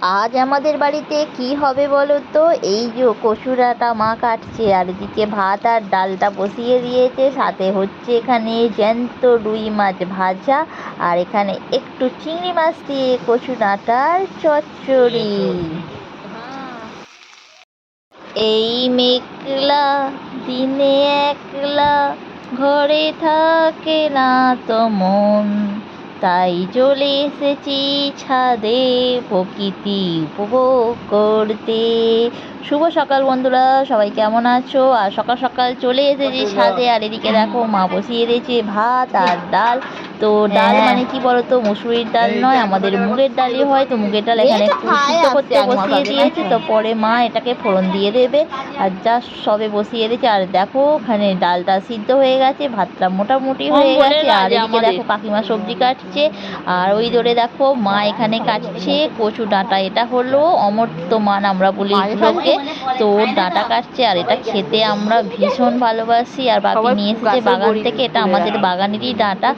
আজ আমাদের বাড়িতে কি হবে বলো তো এই যে কচুরাটা মা কাটছে আর এদিকে ভাত আর ডালটা বসিয়ে দিয়েছে, সাথে হচ্ছে এখানে জ্যান্ত রুই মাছ ভাজা, আর এখানে একটু চিংড়ি মাছ দিয়ে কচু ডাঁটার চচ্চড়ি। এই মেঘলা দিনে একলা ঘরে থাকে না তো মন। তাই চলে এসেছি ছাদে প্রকৃতি উপভোগ করতে। শুভ সকাল বন্ধুরা সবাই কেমন আছো? আর সকাল সকাল চলে এসেছি ছাদে আর এদিকে দেখো মা বসিয়ে দিয়েছে ভাত আর ডাল। তো ডাল মানে কি বলতো? মুসুরির ডাল নয় আমাদের মুগের ডালই হয় তো মুগের ডাল এখানে সিদ্ধ করতে বসিয়ে দিয়েছে তো পরে মা এটাকে ফোড়ন দিয়ে দেবে আর যা সবে বসিয়ে দিয়েছে। আর দেখো ওখানে ডালটা সিদ্ধ হয়ে গেছে ভাতটা মোটামুটি হয়ে গেছে। আর এদিকে দেখো কাকিমা সবজি কাটছে। আর ওই ধরে দেখো মা এখানে কাটছে কচু ডাঁটা। এটা হলো অমর্ত্য মান আমরা বলি এগুলোকে তো ডাঁটা কাটছে আর এটা খেতে আমরা ভীষণ ভালোবাসি। আর বাকি নিয়ে এসেছে বাগান থেকে এটা আমাদের বাগানেরই ডাঁটা।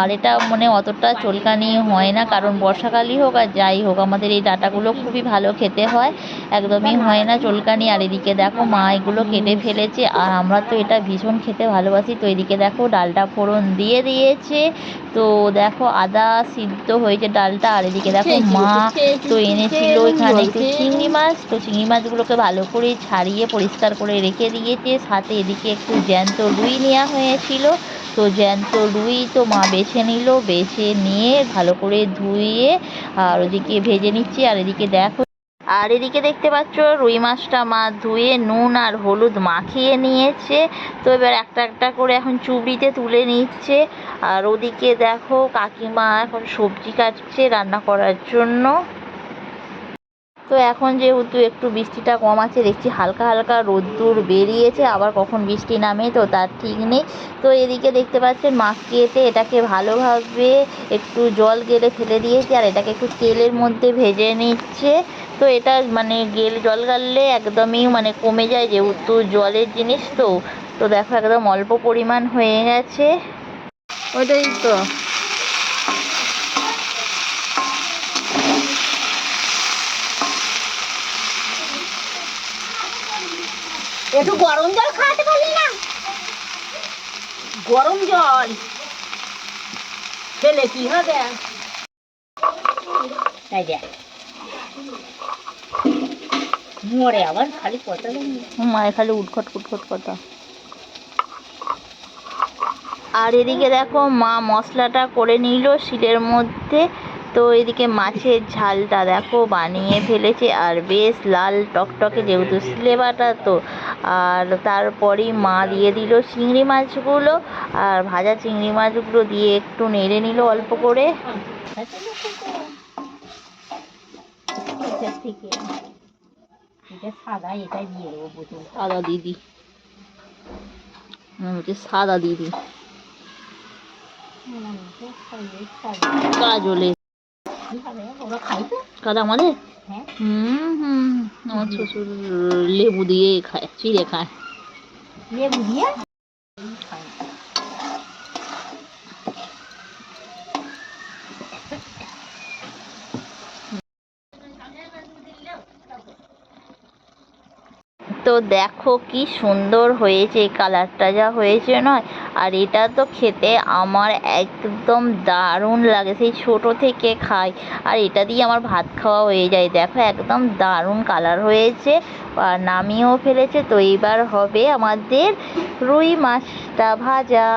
আর এটা মানে অতটা চলকানি হয় না কারণ বর্ষাকালই হোক আর যাই হোক আমাদের এই ডাটাগুলো খুবই ভালো খেতে হয় একদমই হয় না চলকানি। আর এদিকে দেখো মা এগুলো কেটে ফেলেছে আর আমরা তো এটা ভীষণ খেতে ভালোবাসি। তো এদিকে দেখো ডালটা ফোড়ন দিয়ে দিয়েছে তো দেখো আদা সিদ্ধ হয়েছে ডালটা আর এদিকে দেখো মা তো এনেছিল এখানে একটু চিংড়ি মাছ তো চিংড়ি মাছগুলোকে ভালো করে ছাড়িয়ে পরিষ্কার করে রেখে দিয়েছে সাথে এদিকে একটু জ্যান্ত রুই নেওয়া হয়েছিল তো জ্যান্ত রুই তো মা বেছে নিল, বেছে নিয়ে ভালো করে ধুয়ে আর ওদিকে ভেজে নিচ্ছি। আর এদিকে দেখো, আর এদিকে দেখতে পাচ্ছ রুই মাছটা মা ধুয়ে নুন আর হলুদ মাখিয়ে নিয়েছে। তো এবার একটা একটা করে এখন চুবড়িতে তুলে নিচ্ছে। আর ওদিকে দেখো কাকিমা এখন সবজি কাটছে রান্না করার জন্য। তো এখন যেহেতু একটু বৃষ্টিটা কম আছে, দেখছি হালকা হালকা রোদ্দুর বেরিয়েছে, আবার কখন বৃষ্টি নামে তো তার ঠিক নেই। তো এদিকে দেখতে পাচ্ছেন মাখিয়েতে এটাকে ভালোভাবে একটু জল গেলে ফেলে দিয়েছে, আর এটাকে একটু তেলের মধ্যে ভেজে নিচ্ছে। তো এটা মানে গেল, জল গাললে একদমই মানে কমে যায় যেহেতু জলের জিনিস তো। তো দেখো একদম অল্প পরিমাণ হয়ে গেছে। ওটাই তো। একটু গরম জল খাওয়াতে পারলি না? গরম জল? খেলে কি হবে? তাই দেখ। মরে আবার খালি কথা মায়ের খালি উটখট উটখট কথা। আর এদিকে দেখো মা মশলাটা করে নিল, শিলের মধ্যে তো এদিকে মাছের ঝালটা দেখো বানিয়ে ফেলেছে আর বেশ লাল টকটকে যেহেতু সিলেবাটা তো। আর তারপরেই মা দিয়ে দিল চিংড়ি মাছগুলো আর ভাজা চিংড়ি মাছগুলো দিয়ে একটু নেড়ে নিল অল্প করে। এটা সাদা এটাই দিয়ে দেবো বোতল সাদা দিদি হচ্ছে সাদা দিদি কাজলে। কাদা আমাদের হ্যাঁ হুম হুম। আমার শ্বশুর লেবু দিয়ে খায় চিড়ে খায়। লেবু দিয়ে? তো দেখো কি সুন্দর হয়েছে কালারটা যা হয়েছে নয়। আর এটা তো খেতে আমার একদম দারুণ লাগে, সেই ছোট থেকে খাই। আর এটা দিয়ে আমার ভাত খাওয়া হয়ে যায়। দেখো একদম দারুণ কালার হয়েছে। আর নামিয়েও ফেলেছে, তো এইবার হবে আমাদের রুই মাছটা ভাজা।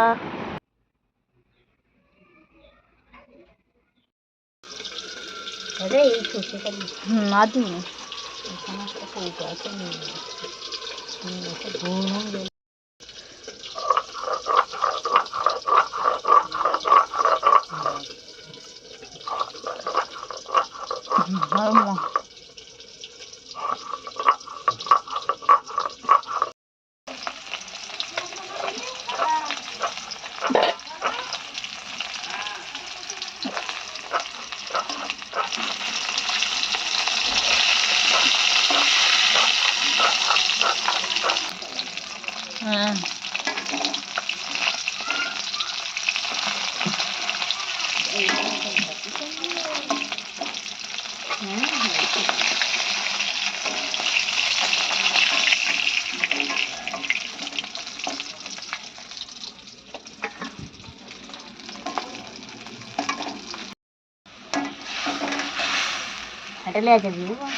এই সর্ষেটা হুম আদি এখানে একটা কৌটো আছে নিয়ে নিচ্ছি নিয়ে এসে ঘুম à. Ada lagi juga.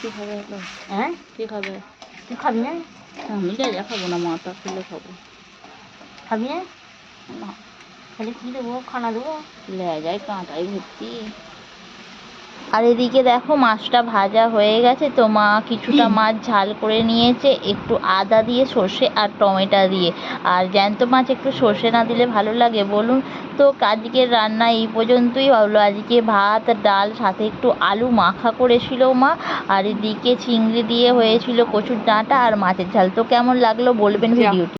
Kita ada. Ah? Kita ada. Kita ada. আমি লেজা খাব না মাথা খুলে খাব। খাবি না? না। তাহলে কী দেবো? খানা দেবো? লেজায় কাঁটাই ভর্তি। আর এদিকে দেখো মাছটা ভাজা হয়ে গেছে তো মা কিছুটা মাছ ঝাল করে নিয়েছে একটু আদা দিয়ে সর্ষে আর টমেটো দিয়ে। আর জ্যান্ত মাছ একটু সর্ষে না দিলে ভালো লাগে বলুন? তো আজকের রান্না এই পর্যন্তই হলো আজকে ভাত ডাল সাথে একটু আলু মাখা করেছিল মা। আর এদিকে চিংড়ি দিয়ে হয়েছিল কচুর ডাঁটা আর মাছের ঝাল। তো কেমন লাগল বলবেন ভিডিওটি?